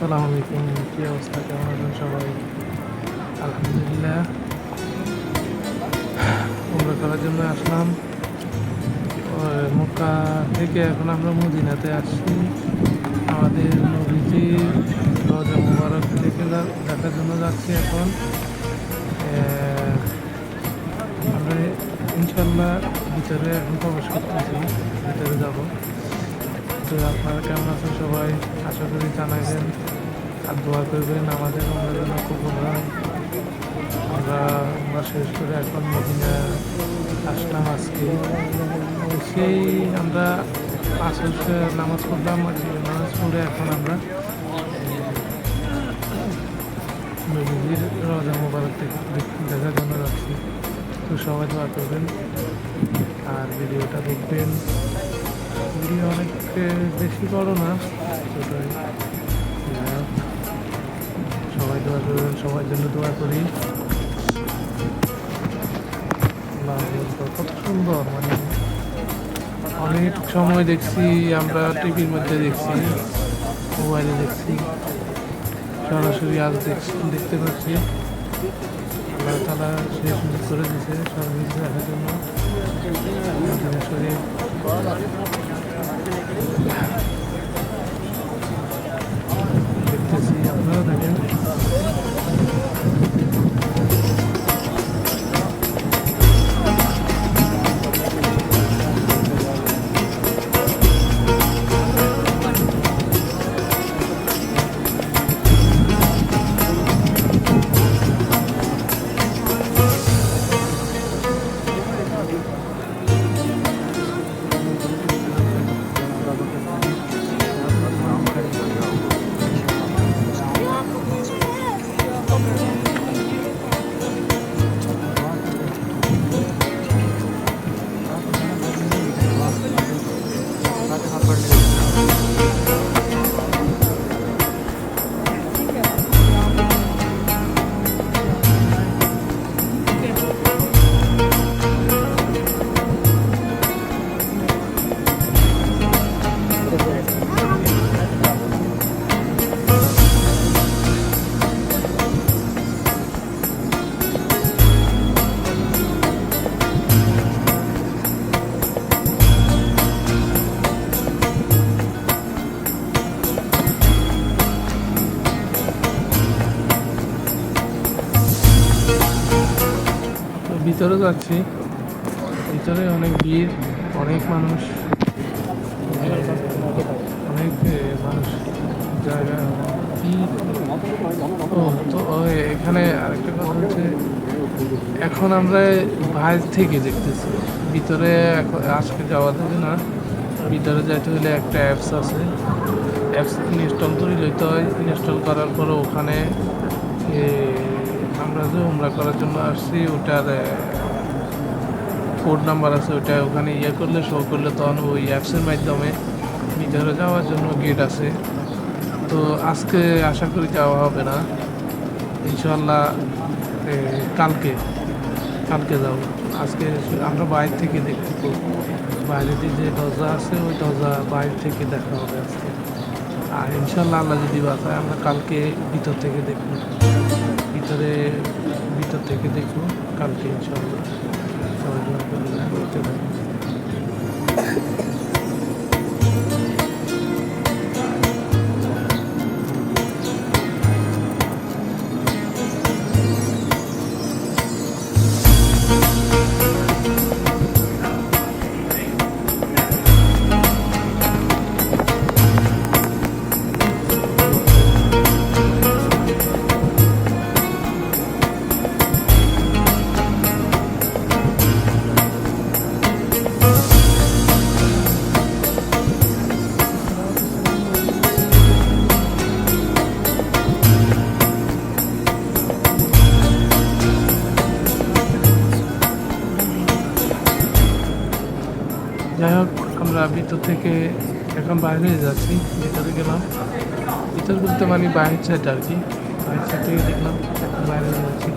আসসালামু আলাইকুম। কী অবস্থা? কেমন আছেন সবাই? আলহামদুলিল্লাহ। উমরা করার জন্য আসলাম। মক্কা থেকে এখন আমরা মদিনাতে আসছি। আমাদের নবীজি রজা মুবারক থেকে দেখার জন্য যাচ্ছি এখন। আমরা ইনশাল্লাহ ভিতরে এখন প্রবেশ করতেছি। ভিতরে যাব। তো আপনারা কেমন আছেন সবাই? আশা করি জানাবেন আর দোয়া করবেন আমাদের আমরা যেন হয় আমরা শেষ করে এখন মদিনা আসলাম আজকে। সেই আমরা আসল নামাজ পড়লাম নামাজ পড়ে এখন আমরা নবীজির রজা মোবারক দেখ- দেখ- দেখার জন্য যাচ্ছি। তো সবাই দোয়া করবেন আর ভিডিওটা দেখবেন। ভিডিও অনেক বেশি করো না। হোক, সবাই দোয়া করবেন সবার জন্য দোয়া করি। কত সুন্দর মানে অনেক সময় দেখছি আমরা টিভির মধ্যে দেখছি মোবাইলে দেখছি সরাসরি আজ দেখতে পাচ্ছি। আল্লাহ তালা সে সুযোগ করে দিয়েছে সরাসরি দেখার জন্য। সরাসরি তো ভিতরে যাচ্ছি। ভিতরে অনেক ভিড়, অনেক মানুষ। অনেক মানুষ। জায়গা। ও, তো এখানে আরেকটা কথা হচ্ছে, এখন আমরা বাইরে থেকে দেখতেছি। ভিতরে এখন আজকে যাওয়া যাবে না। ভিতরে যাইতে হলে একটা অ্যাপস আছে। অ্যাপস ইনস্টল করে লইতে হয়। ইনস্টল করার পরে ওখানে যে উমরা করার জন্য আসছি, ওটার কোড নাম্বার আছে, ওটা ওখানে ইয়ে করলে শো করলে তখন ওই অ্যাপসের মাধ্যমে ভিতরে যাওয়ার জন্য গেট আছে। তো আজকে আশা করি যাওয়া হবে না। ইনশাল্লাহ কালকে কালকে যাব। আজকে আমরা বাইরে থেকে দেখতে বাইরে যে দরজা আছে, ওই দরজা বাইরে থেকে দেখা হবে আজকে। আর ইনশাল্লাহ আল্লাহ যদি বাঁচায়, আমরা কালকে ভিতর থেকে দেখব। ভিতরে ভিতর থেকে দেখব কালকে দেখতে থাকুন। যাই হোক, আমরা ভিতর থেকে এখন বাইরে যাচ্ছি, ভিতরে গেলাম। ভিতর বলতে মানে বাইরের সাইড আর কি। বাইরের সাইড থেকে দেখলাম, এখন বাইরে যাচ্ছি।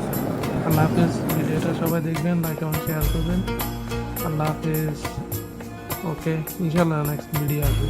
আল্লাহ হাফেজ, ভিডিওটা সবাই দেখবেন লাইক এবং শেয়ার করবেন। আল্লাহ হাফেজ। ওকে ইনশাল্লাহ নেক্সট ভিডিও আসবে।